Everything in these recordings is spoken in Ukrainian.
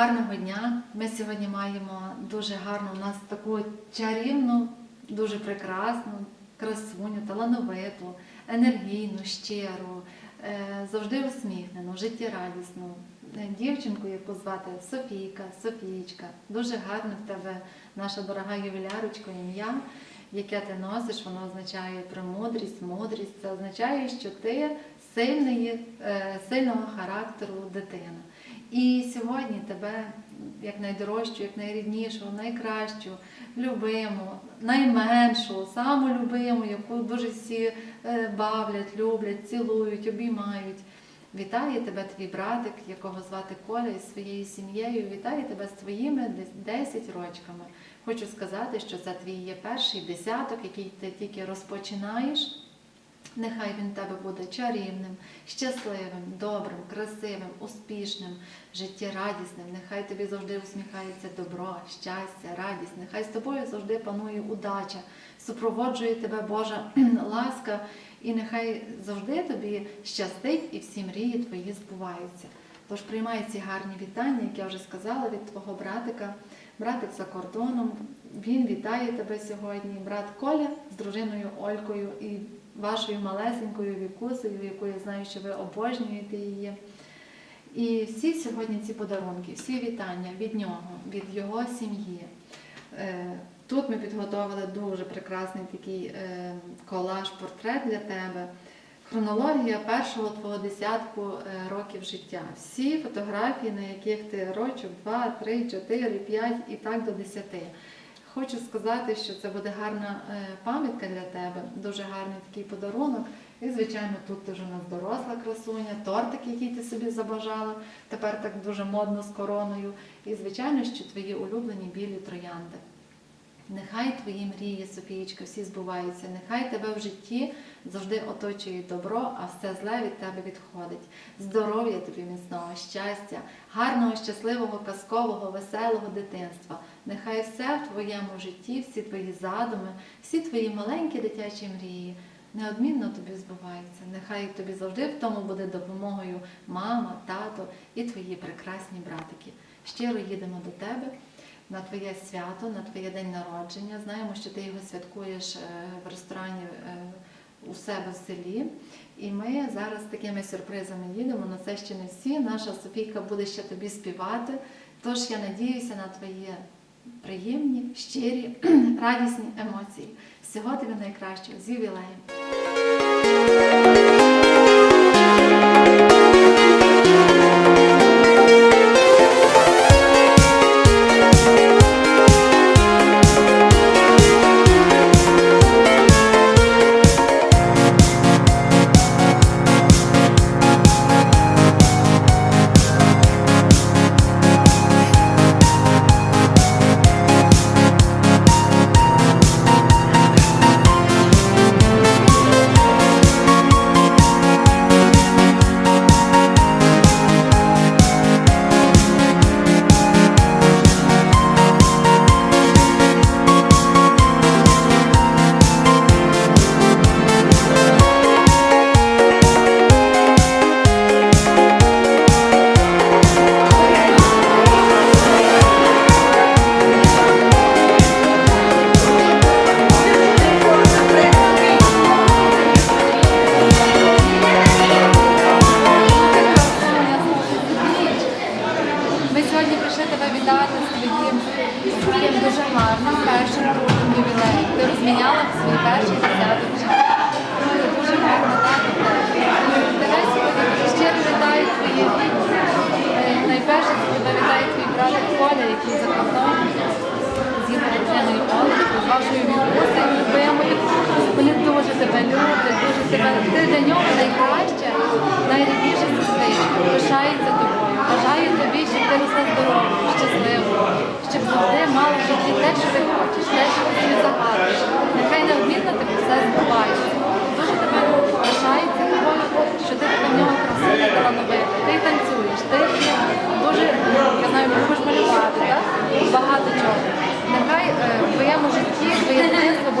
гарного дня. Ми сьогодні маємо дуже гарну у нас таку чарівну, дуже прекрасну, красуню, талановиту, енергійну, щиру, е, завжди усміхнену, життєрадісну е, дівчинку, яку звати Софійка, Софієчка. Дуже гарне в тебе наша дорога ювілярочка ім'я, яке ти носиш, воно означає премудрість, мудрість. Це означає, що ти сильної, е, сильного характеру дитина. І сьогодні тебе як найдорожчу, як найріднішу, найкращу, любиму, найменшу, саму любиму, яку дуже всі е, бавлять, люблять, цілують, обіймають. Вітає тебе твій братик, якого звати Коля із своєю сім'єю. Вітає тебе з твоїми 10 рочками. Хочу сказати, що це твій є перший десяток, який ти тільки розпочинаєш. Нехай він тебе буде чарівним, щасливим, добрим, красивим, успішним, життєрадісним. Нехай тобі завжди усміхається добро, щастя, радість. Нехай з тобою завжди панує удача, супроводжує тебе Божа ласка, і нехай завжди тобі щастить і всі мрії твої збуваються. Тож приймай ці гарні вітання, як я вже сказала, від твого братика. Братик за кордоном. Він вітає тебе сьогодні. Брат Коля з дружиною Олькою і вашою малесенькою вікусею, яку я знаю, що ви обожнюєте її. І всі сьогодні ці подарунки, всі вітання від нього, від його сім'ї. Е, Тут ми підготовили дуже прекрасний такий е, колаж-портрет для тебе. Хронологія першого твого десятку е, років життя. Всі фотографії, на яких ти рочок, 2, 3, 4, 5 і так до 10. Хочу сказати, що це буде гарна е, пам'ятка для тебе, дуже гарний такий подарунок. І, звичайно, тут теж у нас доросла красуня, тортик, який ти собі забажала, тепер так дуже модно з короною. І, звичайно, що твої улюблені білі троянди. Нехай твої мрії, Софієчка, всі збуваються, нехай тебе в житті завжди оточує добро, а все зле від тебе відходить. Здоров'я тобі міцного, щастя, гарного, щасливого, казкового, веселого дитинства. Нехай все в твоєму житті, всі твої задуми, всі твої маленькі дитячі мрії неодмінно тобі збуваються. Нехай тобі завжди в тому буде допомогою мама, тато і твої прекрасні братики. Щиро їдемо до тебе на твоє свято, на твоє день народження. Знаємо, що ти його святкуєш е, в ресторані е, у себе в селі. І ми зараз такими сюрпризами їдемо. На це ще не всі. Наша Софійка буде ще тобі співати. Тож я надіюся на твої приємні, щирі, радісні емоції. Всього тобі найкращого з ювілеєм.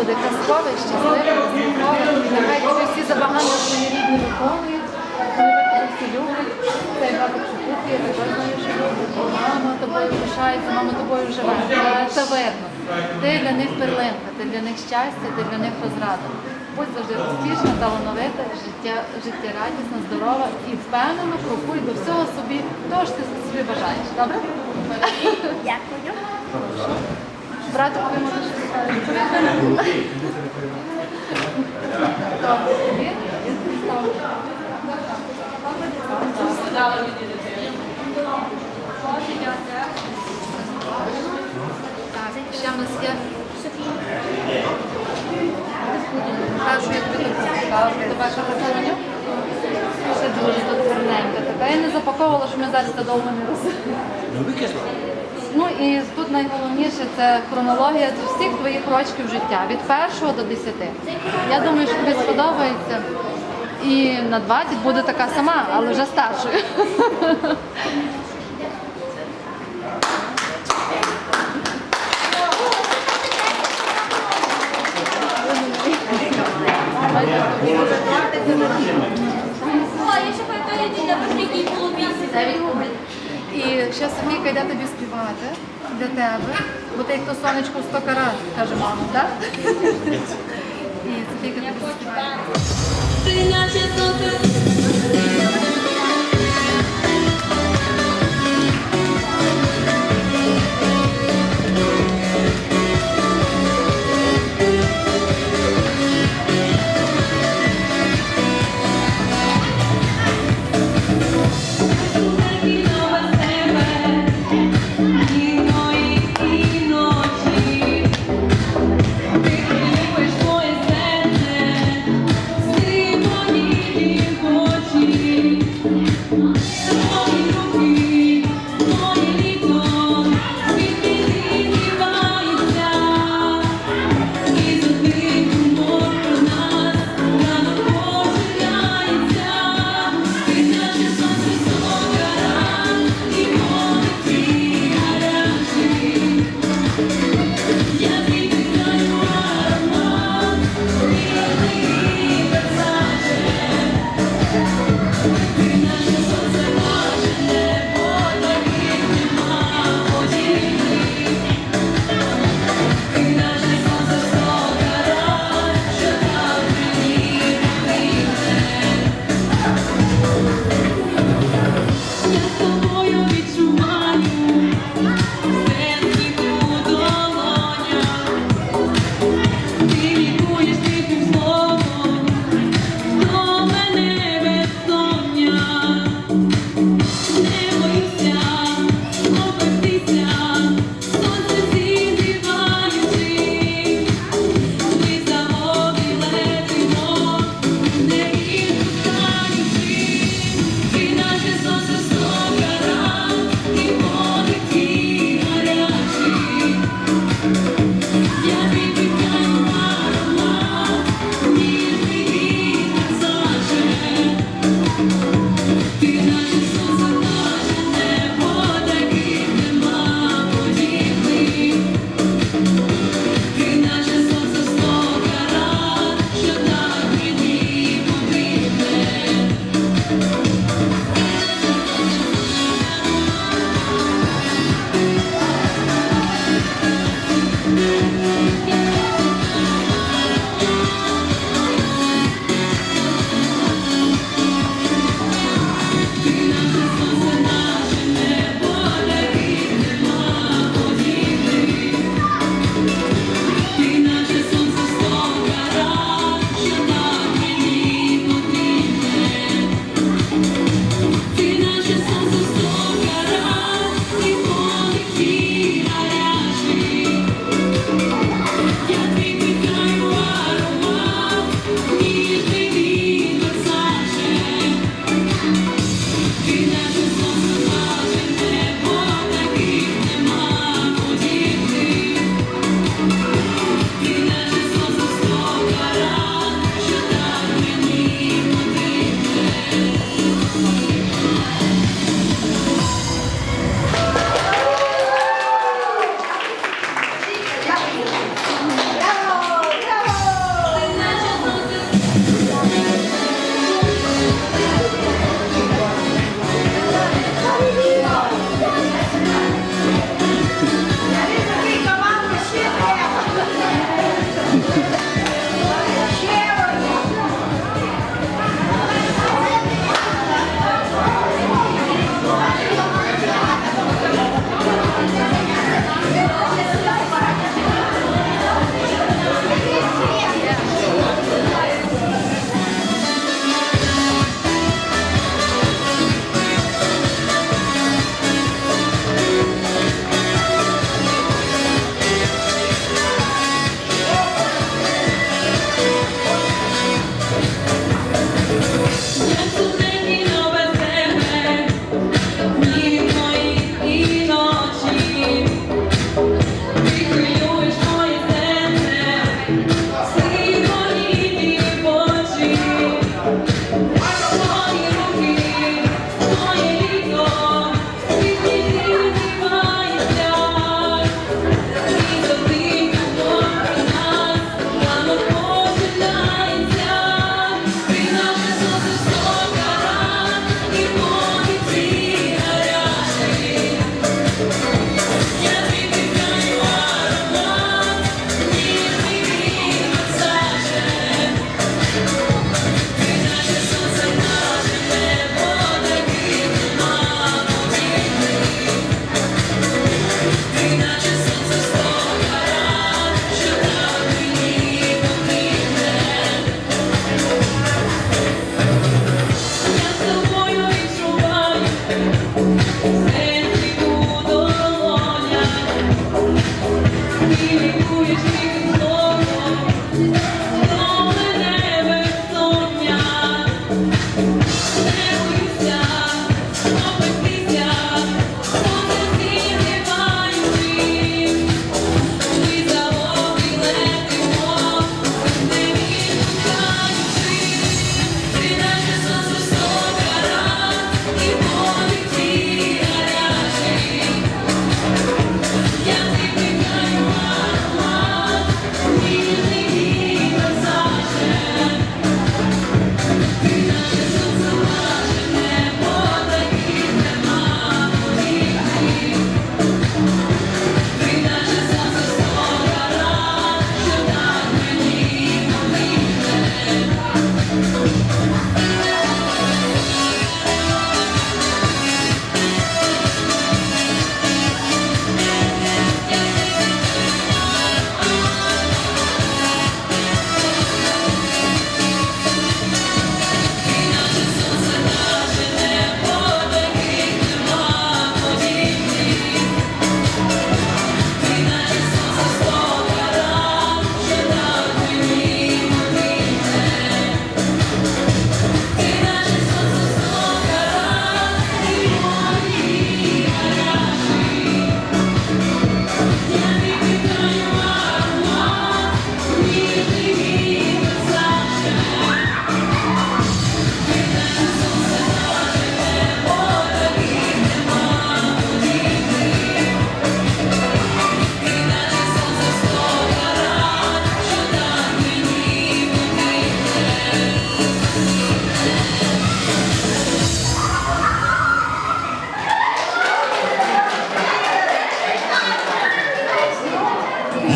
Дитинство буде казкове, щасливе, усміхове. Нехай тобі всі забагання твої рідні виконують. Вони всі люблять. Цей братик, що тут є, також знаю, що любить. Мама, тобою пишаються, мама тобою живе. Це, це видно. Ти для них перлинка, ти для них щастя, ти для них розрада. Будь завжди успішна, талановита, життя, життєрадісна, здорова і впевнено крокуй до всього собі, того що ти собі бажаєш. Добре? Дякую. Братикові можеш відповісти? Добре, тобі? Я тобі ставлю. Так, ще в нас є. Кажу, як тобі цікаво. Тебе красуню. Ще дуже тут гарненька така. Я не запаковувала, що ми зараз це довго не роз. Ну і тут найголовніше це хронологія всіх твоїх рочків життя від першого до десяти. Я думаю, що тобі сподобається. І на 20 буде така сама, але вже старшою. О, я ще пам'ятаю народження, який було місяць. І ще Софійка йде тобі співати для тебе, бо ти як то сонечко в 100 карат, каже мама, так? І Софійка тобі співає. Ти наче сонце.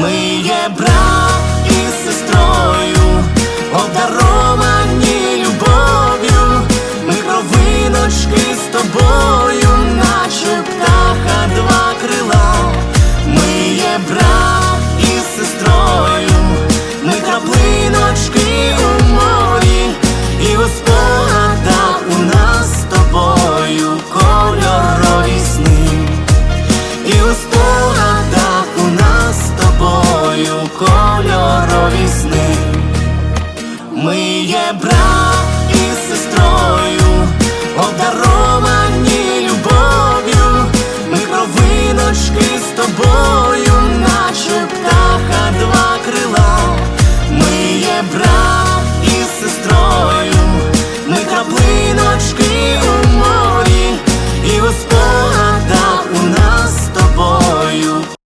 Ми є брат